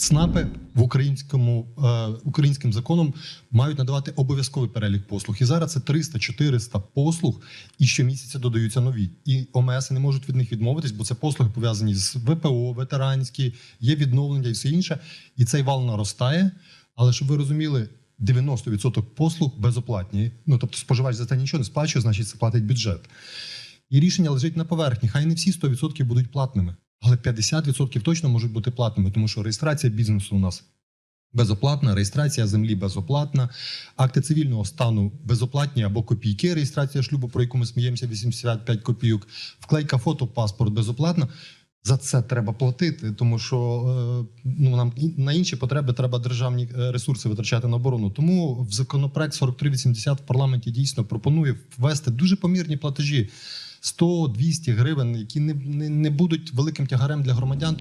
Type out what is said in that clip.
ЦНАПи в українському е, українським законом мають надавати обов'язковий перелік послуг. І зараз це 300-400 послуг, і щомісяця додаються нові. І ОМС не можуть від них відмовитись, бо це послуги пов'язані з ВПО, ветеранські, є відновлення і все інше. І цей вал наростає. Але щоб ви розуміли, 90% послуг безоплатні. Ну тобто споживач за це нічого не сплачує, значить це платить бюджет. І рішення лежить на поверхні. Хай не всі 100% будуть платними, але 50% точно можуть бути платними, тому що реєстрація бізнесу у нас безоплатна, реєстрація землі безоплатна, акти цивільного стану безоплатні або копійки. Реєстрація шлюбу, про яку ми сміємося, 85 копійок, вклейка фото, паспорт безоплатно. За це треба платити, тому що е, ну нам на інші потреби треба державні е, ресурси витрачати на оборону. Тому в законопроект 4380 в парламенті дійсно пропонує ввести дуже помірні платежі 100-200 гривень, які не, не, не будуть великим тягарем для громадян.